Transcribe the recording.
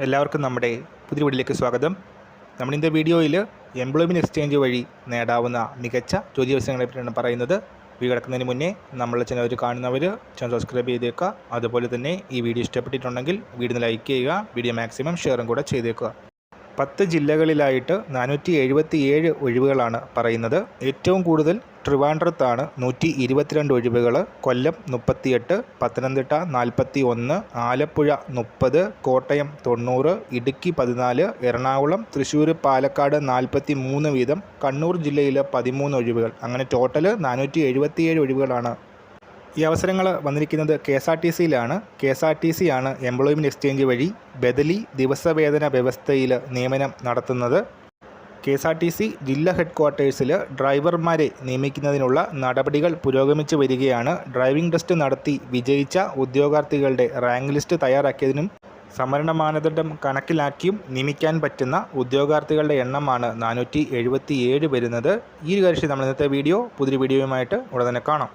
എല്ലാവർക്കും നമ്മുടെ പുതിയ വീഡിയോയിലേക്ക് സ്വാഗതം. നമ്മൾ നമ്മളിന്റെ വീഡിയോയിൽ എംപ്ലോയ്മെന്റ് എക്സ്ചേഞ്ച് വഴി നേടാവുന്ന മികച്ച ജോലി അവസരങ്ങളെ പറ്റിയാണ് പറയുന്നത്. വീഡിയോ കിടക്കുന്നതിന് മുന്നേ നമ്മൾ ചാനൽ കാണുന്നവർ ചാനൽ സബ്സ്ക്രൈബ് ചെയ്തേക്കുക. അതുപോലെ തന്നെ ഈ വീഡിയോ ഇഷ്ടപ്പെട്ടിട്ടുണ്ടെങ്കിൽ വീഡിയോ ലൈക്ക് ചെയ്യുക വീഡിയോ മാക്സിമം ഷെയറും കൂടെ ചെയ്തേക്കുക. പത്ത് ജില്ലകളിലായിട്ട് നാനൂറ്റി എഴുപത്തി ഏഴ് ഒഴിവുകളാണ് പറയുന്നത്. ഏറ്റവും കൂടുതൽ ട്രിവാൻഡ്രത്താണ് നൂറ്റി ഇരുപത്തിരണ്ട് ഒഴിവുകൾ കൊല്ലം മുപ്പത്തിയെട്ട് പത്തനംതിട്ട നാൽപ്പത്തി ഒന്ന് ആലപ്പുഴ മുപ്പത് കോട്ടയം തൊണ്ണൂറ് ഇടുക്കി പതിനാല് എറണാകുളം തൃശ്ശൂർ പാലക്കാട് നാൽപ്പത്തി മൂന്ന് വീതം കണ്ണൂർ ജില്ലയിൽ പതിമൂന്ന് ഒഴിവുകൾ. അങ്ങനെ ടോട്ടൽ നാനൂറ്റി എഴുപത്തിയേഴ് ഒഴിവുകളാണ് ഈ അവസരങ്ങൾ വന്നിരിക്കുന്നത് K S R T സിയിലാണ്. K S R T C ആണ് എംപ്ലോയ്മെന്റ് എക്സ്ചേഞ്ച് വഴി ബദലി ദിവസവേതന വ്യവസ്ഥയിൽ നിയമനം നടത്തുന്നത്. K S R T C ജില്ലാ ഹെഡ് ക്വാർട്ടേഴ്സിൽ ഡ്രൈവർമാരെ നിയമിക്കുന്നതിനുള്ള നടപടികൾ പുരോഗമിച്ചു വരികയാണ്. ഡ്രൈവിംഗ് ടെസ്റ്റ് നടത്തി വിജയിച്ച ഉദ്യോഗാർത്ഥികളുടെ റാങ്ക് ലിസ്റ്റ് തയ്യാറാക്കിയതിനും സംവരണ മാനദണ്ഡം കണക്കിലാക്കിയും നിയമിക്കാൻ പറ്റുന്ന ഉദ്യോഗാർത്ഥികളുടെ എണ്ണമാണ് നാനൂറ്റി എഴുപത്തി ഏഴ് വരുന്നത്. ഈ കാര്യം നമ്മൾ ഇന്നത്തെ വീഡിയോ പുതിയൊരു വീഡിയോയുമായിട്ട് ഉടനെ കാണാം.